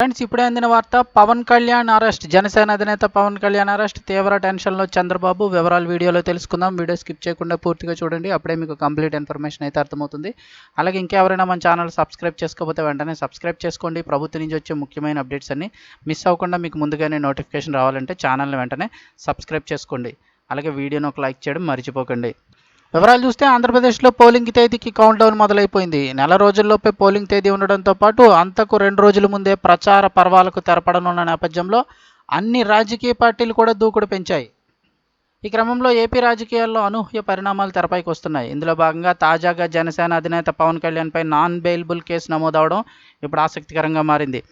Friends ఇప్పుడే అందిన వార్త పవన్ కళ్యాణ్ అరెస్ట్ జనసేన అధినేత పవన్ కళ్యాణ్ అరెస్ట్ తీవ్ర టెన్షన్లో చంద్రబాబు వివరాలు వీడియోలో తెలుసుకుందాం. వీడియో స్కిప్ చేయకుండా పూర్తిగా చూడండి అప్పుడే మీకు కంప్లీట్ ఇన్ఫర్మేషన్ అయితే అర్థమవుతుంది. అలాగే ఇంకెవరైనా మన ఛానల్ సబ్స్క్రైబ్ చేసుకోకపోతే వెంటనే సబ్స్క్రైబ్ చేసుకోండి. ప్రభుత్వం నుంచి వచ్చే ముఖ్యమైన అప్డేట్స్ అన్ని మిస్ అవ్వకుండా మీకు ముందుగానే నోటిఫికేషన్ రావాలంటే ఛానల్ని వెంటనే సబ్స్క్రైబ్ చేసుకోండి. అలాగే వీడియోను ఒక లైక్ చేయడం మర్చిపోకండి. వివరాలు చూస్తే ఆంధ్రప్రదేశ్లో పోలింగ్ తేదీకి కౌంట్ డౌన్ మొదలైపోయింది. నెల రోజుల్లోపే పోలింగ్ తేదీ ఉండడంతో పాటు అంతకు రెండు రోజుల ముందే ప్రచార పర్వాలకు తెరపడనున్న నేపథ్యంలో అన్ని రాజకీయ పార్టీలు కూడా దూకుడు పెంచాయి. ఈ క్రమంలో ఏపీ రాజకీయాల్లో అనూహ్య పరిణామాలు తెరపైకి వస్తున్నాయి. ఇందులో భాగంగా తాజాగా జనసేన అధినేత పవన్ కళ్యాణ్పై నాన్ బెయిలబుల్ కేసు నమోదవడం ఇప్పుడు ఆసక్తికరంగా మారింది.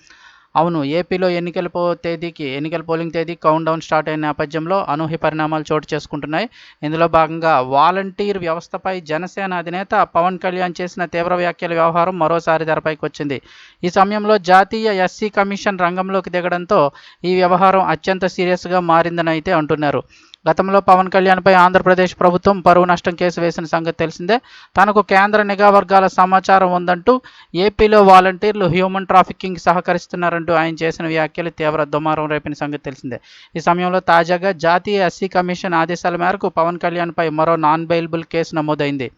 అవును ఏపీలో ఎన్నికల పో తేదీకి ఎన్నికల పోలింగ్ తేదీ కౌంట్ డౌన్ స్టార్ట్ అయిన నేపథ్యంలో అనూహ్య పరిణామాలు చోటు చేసుకుంటున్నాయి. ఇందులో భాగంగా వాలంటీర్ వ్యవస్థపై జనసేన అధినేత పవన్ కళ్యాణ్ చేసిన తీవ్ర వ్యాఖ్యల వ్యవహారం మరోసారి ధరపైకి వచ్చింది. ఈ సమయంలో జాతీయ ఎస్సీ కమిషన్ రంగంలోకి దిగడంతో ఈ వ్యవహారం అత్యంత సీరియస్గా మారిందని అయితే అంటున్నారు. గతంలో పవన్ కళ్యాణ్పై ఆంధ్రప్రదేశ్ ప్రభుత్వం పరువు నష్టం కేసు వేసిన సంగతి తెలిసిందే. తనకు కేంద్ర నిఘా వర్గాల సమాచారం ఉందంటూ ఏపీలో వాలంటీర్లు హ్యూమన్ ట్రాఫికింగ్ సహకరిస్తున్నారంటూ ఆయన చేసిన వ్యాఖ్యలు తీవ్ర దుమారం రేపిన సంగతి తెలిసిందే. ఈ సమయంలో తాజాగా జాతీయ ఎస్సీ కమిషన్ ఆదేశాల మేరకు పవన్ కళ్యాణ్పై మరో నాన్ బెయిలబుల్ కేసు నమోదైంది.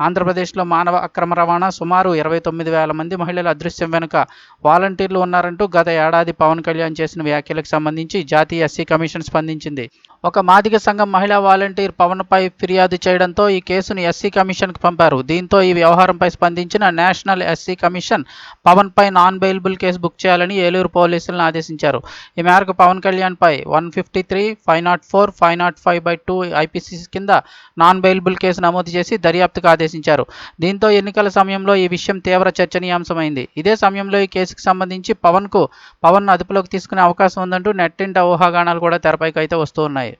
ఆంధ్రప్రదేశ్లో మానవ అక్రమ రవాణా సుమారు ఇరవై తొమ్మిది వేల మంది మహిళల అదృశ్యం వెనుక వాలంటీర్లు ఉన్నారంటూ గత ఏడాది పవన్ కళ్యాణ్ చేసిన వ్యాఖ్యలకు సంబంధించి జాతీయ ఎస్సీ కమిషన్ స్పందించింది. ఒక మాదిగ సంఘం మహిళా వాలంటీర్ పవన్పై ఫిర్యాదు చేయడంతో ఈ కేసును ఎస్సీ కమిషన్కు పంపారు. దీంతో ఈ వ్యవహారంపై స్పందించిన నేషనల్ ఎస్సీ కమిషన్ పవన్పై నాన్ బెయిలబుల్ కేసు బుక్ చేయాలని ఏలూరు పోలీసులను ఆదేశించారు. ఈ మేరకు Pawan కళ్యాణ్పై one fifty three five nought four five nought five by two IPC కింద నాన్ బెయిలబుల్ కేసు నమోదు చేసి దర్యాప్తుకు ఆదేశించారు దీంతో ఎన్నికల సమయంలో ఈ విషయం తీవ్ర చర్చనీయాంశమైంది. ఇదే సమయంలో ఈ కేసుకు సంబంధించి పవన్కు పవన్ అదుపులోకి తీసుకునే అవకాశం ఉందంటూ నెట్టింట ఊహాగానాలు కూడా తెరపైకి అయితే వస్తూ ఉన్నాయి.